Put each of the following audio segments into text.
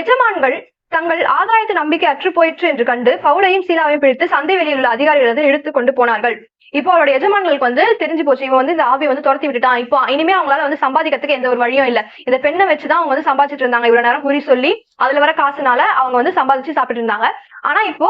எஜமான்கள் தங்கள் ஆதாயத்து நம்பிக்கை அற்று போயிற்று என்று கண்டு பவுலையும் சீலாவையும் பிடித்து சந்தை வெளியில் உள்ள அதிகாரிகளிடம் இழுத்து கொண்டு போனார்கள். இப்போ அவருடைய எஜமான்களுக்கு வந்து தெரிஞ்சு போச்சு. இவன் வந்து இந்த ஆவியை வந்து துரத்தி விட்டுட்டான். இப்போ இனிமே அவங்களால வந்து சம்பாதிக்கிறதுக்கு எந்த ஒரு வழியும் இல்ல. இந்த பெண்ணை வச்சுதான் அவங்க வந்து சம்பாதிச்சிட்டு இருந்தாங்க. இவ்வளவு நேரம் குறி சொல்லி அதுல வர காசுனால அவங்க வந்து சம்பாதிச்சு சாப்பிட்டு இருந்தாங்க. ஆனா இப்போ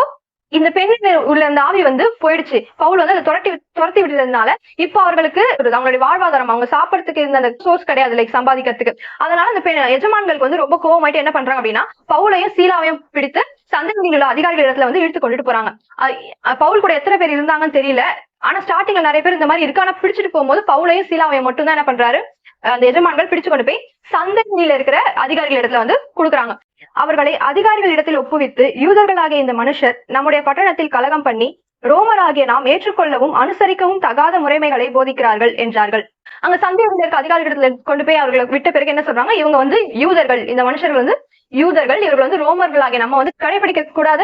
இந்த பெண்ணின் உள்ள அந்த ஆவி வந்து போயிடுச்சு. பவுல் வந்து அதை துரட்டி துரத்தி விடுறதுனால இப்ப அவர்களுக்கு ஒரு அவங்களுடைய வாழ்வாதாரம் அவங்க சாப்பிடறதுக்கு இருந்த அந்த சோர்ஸ் கிடையாது லைக் சம்பாதிக்கிறதுக்கு. அதனால அந்த பெண் எஜமான்களுக்கு வந்து ரொம்ப கோவமாயிட்டு என்ன பண்றாங்க அப்படின்னா பவுலையும் சீலாவையும் பிடித்து சந்தேகங்களுள்ள உள்ள அதிகாரிகள் இடத்துல வந்து இழுத்து கொண்டுட்டு போறாங்க. அஹ் பவுல் கூட எத்தனை பேர் இருந்தாங்கன்னு தெரியல. ஆனா ஸ்டார்டிங்ல நிறைய பேர் இந்த மாதிரி இருக்கு ஆனா பிடிச்சிட்டு போகும்போது பவுலையும் சீலாவையும் மட்டும் தான் என்ன பண்றாரு? அந்த எஜமான்கள் பிடிச்சு கொண்டு போய் சந்ததியில இருக்கிற அதிகாரிகள் இடத்துல வந்து கொடுக்குறாங்க. அவர்களை அதிகாரிகள் இடத்தில் ஒப்புவித்து யூதர்களாகிய இந்த மனுஷர் நம்முடைய பட்டணத்தில் கலகம் பண்ணி ரோமராகிய நாம் ஏற்றுக்கொள்ளவும் அனுசரிக்கவும் தகாத முறைமைகளை போதிக்கிறார்கள் என்றார்கள். அங்க சந்தேகத்தில் இருக்க. அதிகாரிகளிடத்துல கொண்டு போய் அவர்களை விட்ட பிறகு என்ன சொல்றாங்க? இவங்க வந்து யூதர்கள். இந்த மனுஷர்கள் வந்து யூதர்கள். இவர்கள் வந்து ரோமர்களாகிய நம்ம வந்து கடைபிடிக்க கூடாத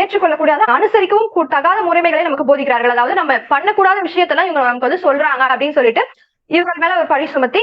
ஏற்றுக்கொள்ள கூடாத அனுசரிக்கவும் தகாத முறைமைகளை நமக்கு போதிக்கிறார்கள். அதாவது நம்ம பண்ணக்கூடாத விஷயத்தெல்லாம் இவங்க நமக்கு வந்து சொல்றாங்க அப்படின்னு சொல்லிட்டு இவர்கள் மேல ஒரு பழி சுமத்தி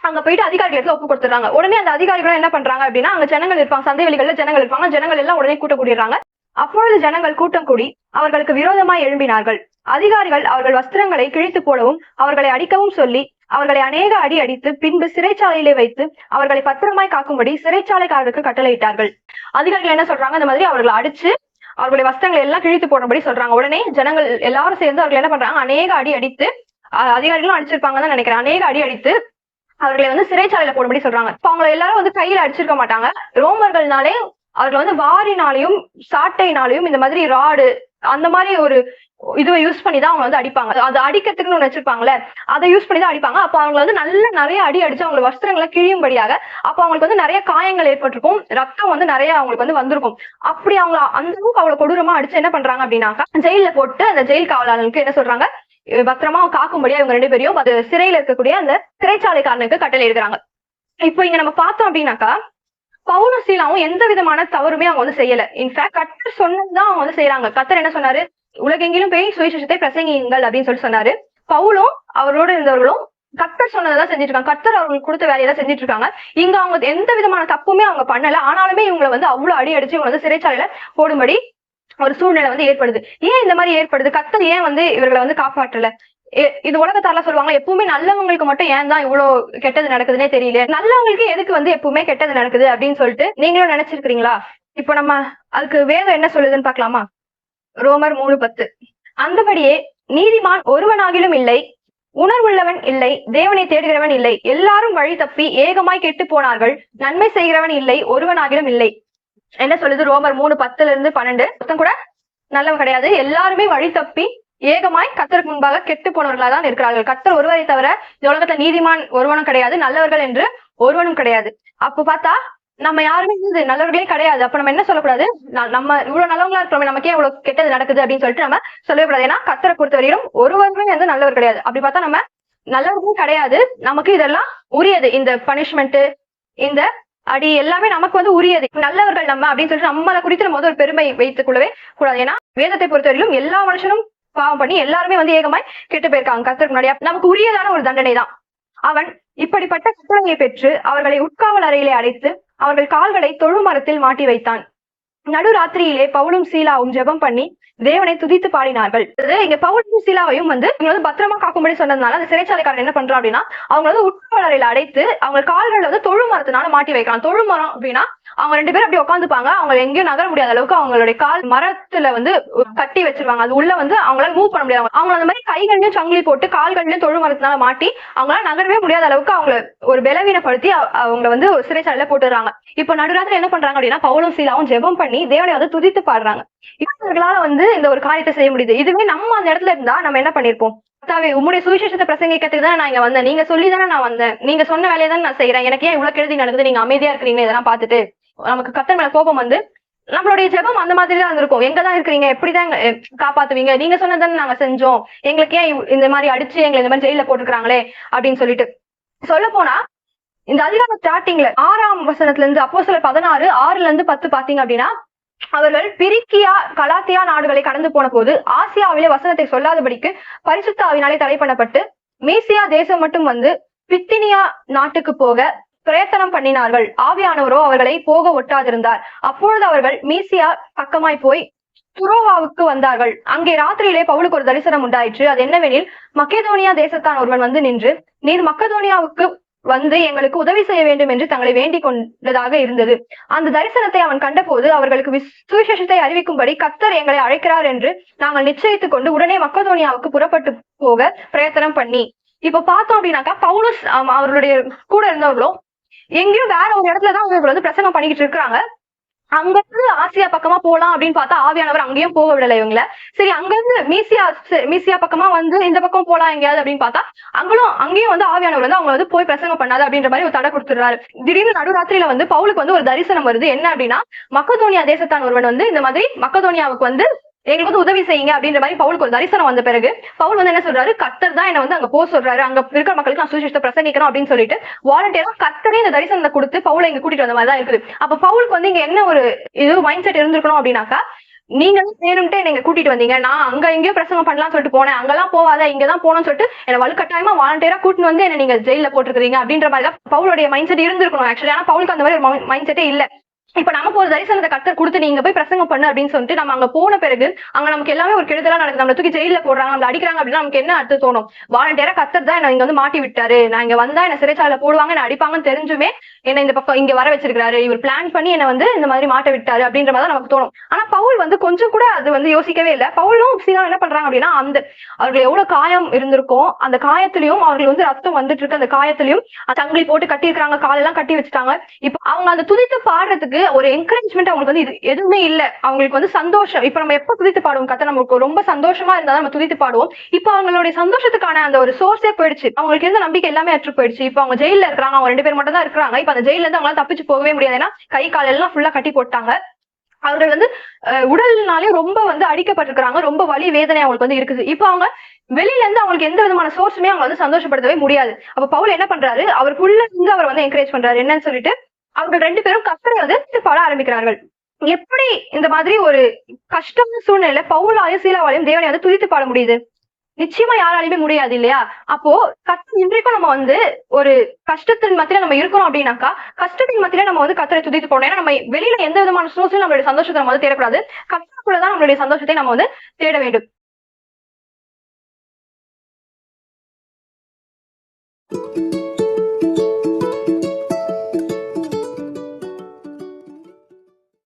அங்க போயிட்டு அதிகாரிகள் ஒப்பு கொடுத்துறாங்க உடனே அந்த அதிகாரிகளும் என்ன பண்றாங்க அப்படின்னா அங்க ஜனங்கள் இருப்பாங்க சந்தை வெளிகள்ல ஜனங்கள் இருப்பாங்க ஜனங்கள் எல்லாம் உடனே கூட்ட கூடிடுறாங்க. அப்பொழுது ஜனங்கள் கூட்டம் கூடி அவர்களுக்கு விரோதமாய் எழும்பினார்கள். அதிகாரிகள் அவர்கள் வஸ்திரங்களை கிழித்து போடவும் அவர்களை அடிக்கவும் சொல்லி அவர்களை அநேக அடி அடித்து பின்பு சிறைச்சாலையிலே வைத்து அவர்களை பத்திரமாய் காக்கும்படி சிறைச்சாலைக்காரருக்கு கட்டளையிட்டார்கள். அதிகாரிகள் என்ன சொல்றாங்க? இந்த மாதிரி அவர்களை அடிச்சு அவர்களுடைய வஸ்திரங்களை எல்லாம் கிழித்து போடும்படி சொல்றாங்க. உடனே ஜனங்கள் எல்லாரும் சேர்ந்து அவர்கள் என்ன பண்றாங்க? அநேக அடி அடித்து அஹ் அதிகாரிகளும் அடிச்சிருப்பாங்கன்னு தான் நினைக்கிறேன். அநேக அடி அடித்து அவர்களை வந்து சிறைச்சாலையில போடும்படி சொல்றாங்க. இப்ப அவங்களை எல்லாரும் வந்து கையில அடிச்சிருக்க மாட்டாங்க. ரோமர்கள்னாலே அவர்களை வந்து வாரினாலையும் சாட்டைனாலையும் இந்த மாதிரி ராடு அந்த மாதிரி ஒரு இதுவை யூஸ் பண்ணி தான் அவங்க வந்து அடிப்பாங்க. அது அடிக்கிறதுக்குன்னு ஒண்ணு வச்சிருப்பாங்கல்ல அதை யூஸ் பண்ணி தான் அடிப்பாங்க. அப்ப அவங்க வந்து நல்ல நிறைய அடி அடிச்சு அவங்க வஸ்திரங்களை கிழியும்படியாக அப்ப அவங்களுக்கு வந்து நிறைய காயங்கள் ஏற்பட்டிருக்கும். ரத்தம் வந்து நிறைய அவங்களுக்கு வந்து வந்திருக்கும். அப்படி அவங்க அந்த அளவுக்கு அவ்வளவு கொடூரமா அடிச்சு என்ன பண்றாங்க அப்படின்னாக்கா ஜெயில போட்டு அந்த ஜெயில் காவலாளர்களுக்கு என்ன சொல்றாங்க? பத்திரமா காக்கும்படியா இவங்க ரெண்டு பேரையும் அது சிறையில இருக்கக்கூடிய அந்த சிறைச்சாலைக்காரனுக்கு கட்டளை இருக்கிறாங்க இப்போ இங்க நம்ம பார்த்தோம் அப்படின்னாக்கா பவுலும் சீலாவும் எந்த விதமான தவறுமே அவங்க வந்து செய்யல. இன்ஃபேக்ட் கத்தர் சொன்னதுதான் அவங்க வந்து செய்யறாங்க கத்தர் என்ன சொன்னாரு? உலகெங்கிலும் போய் சுவிசேஷத்தை பிரசங்கியுங்கள் அப்படின்னு சொல்லி சொன்னாரு. பவுலும் அவரோட இருந்தவர்களும் கத்தர் சொன்னதான் செஞ்சுட்டு இருக்காங்க கத்தர் அவங்களுக்கு கொடுத்த வேலையை தான் செஞ்சுட்டு இருக்காங்க இங்க அவங்க எந்த விதமான தப்புமே அவங்க பண்ணல. ஆனாலுமே இவங்களை வந்து அவ்வளவு அடி அடிச்சு இவங்க வந்து சிறைச்சாலையில போடும்படி ஒரு சூழ்நிலை வந்து ஏற்படுது. ஏன் இந்த மாதிரி ஏற்படுது? கத்தல் ஏன் வந்து இவர்களை வந்து காப்பாற்றல? இது உலகத்தால சொல்லுவாங்க எப்பவுமே நல்லவங்களுக்கு மட்டும் ஏன் தான் இவ்வளவு கெட்டது நடக்குதுன்னே தெரியல. நல்லவங்களுக்கு எதுக்கு வந்து எப்பவுமே கெட்டது நடக்குது அப்படின்னு சொல்லிட்டு நீங்களும் நினைச்சிருக்கீங்களா இப்போ நம்ம அதுக்கு வேதம் என்ன சொல்லுதுன்னு பாக்கலாமா ரோமர் மூணு பத்து. அந்தபடியே நீதிமான் ஒருவனாகிலும் இல்லை உணர்வுள்ளவன் இல்லை தேவனை தேடுகிறவன் இல்லை எல்லாரும் வழி தப்பி ஏகமாய் கெட்டு போனார்கள் நன்மை செய்கிறவன் இல்லை ஒருவனாகிலும் இல்லை. என்ன சொல்லுது? ரோமர் மூணு பத்துல இருந்து பன்னெண்டு. மொத்தம் கூட நல்லவன் கிடையாது. எல்லாருமே வழி தப்பி ஏகமாய் கத்தருக்கு முன்பாக கெட்டு போனவர்களா தான் இருக்கிறார்கள். கத்தர் ஒருவரை தவிர இந்த உலகத்துல நீதிமான் ஒருவனும் கிடையாது. நல்லவர்கள் என்று ஒருவனும் கிடையாது. அப்ப பார்த்தா நம்ம யாருமே இது நல்லவர்களே கிடையாது. அப்ப நம்ம என்ன சொல்லக்கூடாது? நம்ம இவ்வளவு நல்லவங்களா இருக்கிறோம் நமக்கே இவ்வளவு கெட்டது நடக்குது அப்படின்னு சொல்லிட்டு நம்ம சொல்லவே கூடாது. ஏன்னா கத்தரை பொறுத்தவரையிலும் ஒருவருமே வந்து நல்லவர் கிடையாது. அப்படி பார்த்தா நம்ம நல்லவர்களும் கிடையாது. நமக்கு இதெல்லாம் உரியது. இந்த பனிஷ்மெண்ட் இந்த அடி எல்லாமே நமக்கு வந்து உரியது. நல்லவர்கள் நம்ம அப்படின்னு சொல்லிட்டு நம்மளை குறித்து நம்ம வந்து ஒரு பெருமை வைத்துக் கொள்ளவே கூடாது. ஏன்னா வேதத்தை பொறுத்தவரையிலும் எல்லா மனுஷனும் பாவம் பண்ணி எல்லாருமே வந்து ஏகமாய் கெட்டு போயிருக்காங்க. கத்தருக்கு முன்னாடி நமக்கு உரியதான ஒரு தண்டனை தான் அவன் இப்படிப்பட்ட கட்டளையை பெற்று அவர்களை உட்காவல் அறையிலே அடைத்து அவர்கள் கால்களை தொழுமரத்தில் மாட்டி வைத்தான். நடுராத்திரியிலே பவுலும் சீலாவும் ஜெபம் பண்ணி தேவனை துதித்து பாடினார்கள். இங்க பவுல் சீலாவையும் வந்து இவங்க வந்து பத்திரமா காக்கும்படி சொன்னதுனால அந்த சிறைச்சாலைக்காரன் என்ன பண்றான் அப்படின்னா அவங்க வந்து உட்காவல் அடைத்து அவங்க கால்களை வந்து தொழு மரத்தினால மாட்டி வைக்கலாம். தொழு மரம் அப்படின்னா அவங்க ரெண்டு பேரும் அப்படி உட்காந்துப்பாங்க அவங்க எங்கேயும் நகர முடியாத அளவுக்கு அவங்களுடைய கால் மரத்துல வந்து கட்டி வச்சிருவாங்க. அது உள்ள வந்து அவங்களால மூவ் பண்ண முடியாது. அவங்க அந்த மாதிரி கைகள்லயும் சங்கிலி போட்டு கால்கள்லயும் தொழு மரத்தினால மாட்டி அவங்களால நகரவே முடியாத அளவுக்கு அவங்கள ஒரு பலவீனப்படுத்தி அவங்க வந்து ஒரு சிறைச்சாலையில போட்டுறாங்க இப்ப நடுராத்திரி என்ன பண்றாங்க அப்படின்னா பவுலும் சீலாவும் ஜெபம் பண்ணி தேவனை வந்து துதித்து பாடுறாங்க. இவர்களால வந்து இந்த ஒரு காரியத்தை செய்ய முடியுது. இதுவே நம்ம அந்த இடத்துல இருந்தா நம்ம என்ன பண்ணிருப்போம்? கர்த்தாவே உங்களுடைய சுவிசேஷத்தை பிரசங்கிக்கிறதுக்கு தான் நான் இங்க வந்தேன். நீங்க சொல்லி தானே நான் வந்தேன். நீங்க சொன்ன வேலையை தான் நான் செய்யறேன் எனக்கு ஏன் இவ்வளவு கெழுதி நடக்குது? நீங்க அமைதியா இருக்கிறீங்க இதெல்லாம் பார்த்துட்டு. நமக்கு கத்தர் மேல கோபம் வந்து நம்மளுடைய ஜெபம் அந்த மாதிரி தான் இருக்கும் எங்க தான் இருக்கிறீங்க? எப்படிதான் காப்பாத்துவீங்க? நீங்க சொன்னதானே நாங்க செஞ்சோம். எங்களுக்கு ஏன் இந்த மாதிரி அடிச்சு எங்களை இந்த மாதிரி ஜெயில போட்டுருக்காங்களே அப்படின்னு சொல்லிட்டு. சொல்ல போனா இந்த அதிகாரம் ஸ்டார்டிங்ல ஆறாம் வசனத்துல இருந்து அப்போ சில பதினாறு ஆறுல இருந்து பத்து பாத்தீங்க அப்படின்னா அவர்கள் பிரிக்கியா கலாத்தியா நாடுகளை கடந்து போன போது ஆசியாவிலே வசனத்தை சொல்லாதபடிக்கு பரிசுத்தாவினாலே தடை பண்ணப்பட்டு மீசியா தேசம் மட்டும் வந்து பித்தினியா நாட்டுக்கு போக பிரயத்தனம் பண்ணினார்கள். ஆவியானவரோ அவர்களை போக ஒட்டாதிருந்தார். அப்பொழுது அவர்கள் மீசியா பக்கமாய் போய் துரோவாவுக்கு வந்தார்கள். அங்கே ராத்திரியிலே பவுலுக்கு ஒரு தரிசனம் உண்டாயிற்று. அது என்னவெனில் மக்கேதோனியா தேசத்தான் ஒருவன் வந்து நின்று நீர் மக்கதோனியாவுக்கு வந்து எங்களுக்கு உதவி செய்ய வேண்டும் என்று தங்களை வேண்டிக் கொண்டதாக இருந்தது. அந்த தரிசனத்தை அவன் கண்டபோது அவர்களுக்கு விஸ்- சுவிசேஷத்தை அறிவிக்கும்படி கத்தர் எங்களை அழைக்கிறார் என்று நாங்கள் நிச்சயித்துக் கொண்டு உடனே மக்கதோனியாவுக்கு புறப்பட்டு போக பிரயத்தனம் பண்ணி. இப்ப பார்த்தோம் அப்படின்னாக்கா பவுலஸ் அவருடைய அவர்களுடைய கூட இருந்தவர்களும் எங்கேயும் வேற ஒரு இடத்துலதான் இவர்கள் வந்து பிரசங்கம் பண்ணிக்கிட்டு இருக்காங்க. அங்க இருந்து ஆசியா பக்கமா போலாம் அப்படின்னு பார்த்தா ஆவியானவர் அங்கேயும் போக விடல இவங்கள. சரி அங்க இருந்து மீசியா மீசியா பக்கமா வந்து இந்த பக்கம் போலாம் எங்கேயாவது அப்படின்னு பார்த்தா அங்களும் அங்கேயும் வந்து ஆவியானவர் வந்து அவங்க வந்து போய் பிரசங்கம் பண்ணாது அப்படின்ற மாதிரி ஒரு தடை கொடுத்துறாரு திடீர்னு நடுராத்திரியில வந்து பவுலுக்கு வந்து ஒரு தரிசனம் வருது. என்ன அப்படின்னா மக்கதோனியா தேசத்தான் ஒருவன் வந்து இந்த மாதிரி மக்கதோனியாவுக்கு வந்து எங்களுக்கு வந்து உதவி செய்யுங்க அப்படின்ற மாதிரி பவுலுக்கு ஒரு தரிசனம் வந்த பிறகு பவுல் வந்து என்ன சொல்றாரு? கத்தர் தான் என்ன வந்து அங்க போக சொல்றாரு. அங்க இருக்கிற மக்களுக்கு நான் சுவிசேஷத்தை பிரசங்கிக்கிறோம் அப்படின்னு சொல்லிட்டு வாலண்டியரா கத்தரே இந்த தரிசனத்தை கொடுத்து பவுலை இங்க கூட்டிட்டு வந்த மாதிரி தான் இருக்குது. அப்ப பவுலுக்கு வந்து இங்க என்ன ஒரு இது மைண்ட் செட் இருந்திருக்கணும் அப்படின்னாக்கா நீங்க வந்து வேணும்ட்டே நீங்க கூட்டிட்டு வந்தீங்க. நான் அங்க எங்கேயோ பிரசங்கம் பண்ணலாம்னு சொல்லிட்டு போனேன். அங்கெல்லாம் போவாத இங்கதான் போனோம் சொல்லிட்டு என்ன வலுக்கட்டாயமா வாலண்டியரா கூட்டிட்டு வந்து என்ன நீங்க ஜெயில போட்டுருக்கீங்க அப்படின்ற மாதிரி தான் பவுலுடைய மைண்ட் செட் இருந்திருக்கணும். ஆக்சுவலி ஆனா பவுலுக்கு அந்த மாதிரி ஒரு மைண்ட் செட்டே இல்ல. இப்ப நமக்கு ஒரு தரிசனத்தை கத்தர் கொடுத்து நீங்க போய் பிரசங்கம் பண்ணு அப்படின்னு சொல்லிட்டு நம்ம அங்க போன பிறகு அங்க நமக்கு எல்லாமே ஒரு கெடுதலா நடக்குது. நம்ம தூக்கி ஜெயில போடுறாங்க நம்ம அடிக்கிறாங்க அப்படின்னா நமக்கு என்ன அடுத்து தோணும்? வாலண்டியரா கத்தர் தான் என்ன இங்க வந்து மாட்டி விட்டாரு. நான் இங்க வந்தா என்ன சிறைச்சாலை போடுவாங்க என்ன அடிப்பாங்கன்னு தெரிஞ்சுமே என்ன இந்த பக்கம் இங்க வர வச்சிருக்காரு இவர் பிளான் பண்ணி என்ன வந்து இந்த மாதிரி மாட்ட விட்டாரு அப்படின்ற மாதிரி தான் நமக்கு தோணும். ஆனா பவுல் வந்து கொஞ்சம் கூட அது வந்து யோசிக்கவே இல்ல. பவுலும் சீனா என்ன பண்றாங்க அப்படின்னா அந்த அவர்கள் எவ்வளவு காயம் இருந்திருக்கும் அந்த காயத்திலையும் அவர்கள் வந்து ரத்தம் வந்துட்டு இருக்கு அந்த காயத்திலையும் சங்கிலி போட்டு கட்டி இருக்கிறாங்க காலெல்லாம் கட்டி வச்சுட்டாங்க. இப்ப அவங்க அந்த துதித்து பாடுறதுக்கு ஒரு என்கரேஜ்மெண்ட் அவங்களுக்கு வந்து இது எதுவுமே இல்ல. அவங்களுக்கு வந்து சந்தோஷம். இப்ப நம்ம எப்ப துதித்து பாடுவோம்? கத்த நமக்கு ரொம்ப சந்தோஷமா இருந்தா நம்ம துதித்து பாடுவோம். இப்ப அவங்களுடைய சந்தோஷத்துக்கான அந்த ஒரு சோர்ஸே போயிடுச்சு. அவங்களுக்கு இருந்த நம்பிக்கை எல்லாமே அற்று போயிடுச்சு. இப்ப அவங்க ஜெயில இருக்காங்க அவங்க ரெண்டு பேர் மட்டும் தான் இருக்காங்க இப்ப அந்த ஜெயில இருந்து அவங்களால தப்பிச்சு போகவே முடியாது. ஏன்னா கை கால் எல்லாம் ஃபுல்லா கட்டி போட்டாங்க. அவர்கள் வந்து உடல்னாலே ரொம்ப வந்து அடிக்கப்பட்டிருக்கிறாங்க. ரொம்ப வலி வேதனை அவங்களுக்கு வந்து இருக்குது. இப்போ அவங்க வெளியில இருந்து அவங்களுக்கு எந்த விதமான சோர்ஸுமே அவங்க வந்து சந்தோஷப்படுத்தவே முடியாது. அப்ப பவுல் என்ன பண்றாரு? அவருக்குள்ள இருந்து அவர் வந்து என்கரேஜ் பண்றாரு. என்னன்னு சொல்லிட்டு அவர்கள் ரெண்டு பேரும் கத்தரை வந்து பாட ஆரம்பிக்கிறார்கள். எப்படி இந்த மாதிரி ஒரு கஷ்டமான சூழ்நிலையில பவுலாயும் சீலாவாலையும் தேவனை வந்து துதித்து பாட முடியுது? நிச்சயமா யாராலையுமே முடியாது இல்லையா? அப்போ கஷ்டம் இன்றைக்கும் நம்ம வந்து ஒரு கஷ்டத்தின் மத்தியில நம்ம இருக்கிறோம் அப்படின்னாக்கா கஷ்டத்தின் மத்தியில நம்ம வந்து கத்தரை துதித்து போடணும். ஏன்னா நம்ம வெளியில எந்த விதமான சோர்ஸும் நம்மளுடைய சந்தோஷத்தை நம்ம வந்து தேடக்கூடாது. கஷ்டத்துக்குள்ளதான் நம்மளுடைய சந்தோஷத்தை நம்ம வந்து தேட வேண்டும்.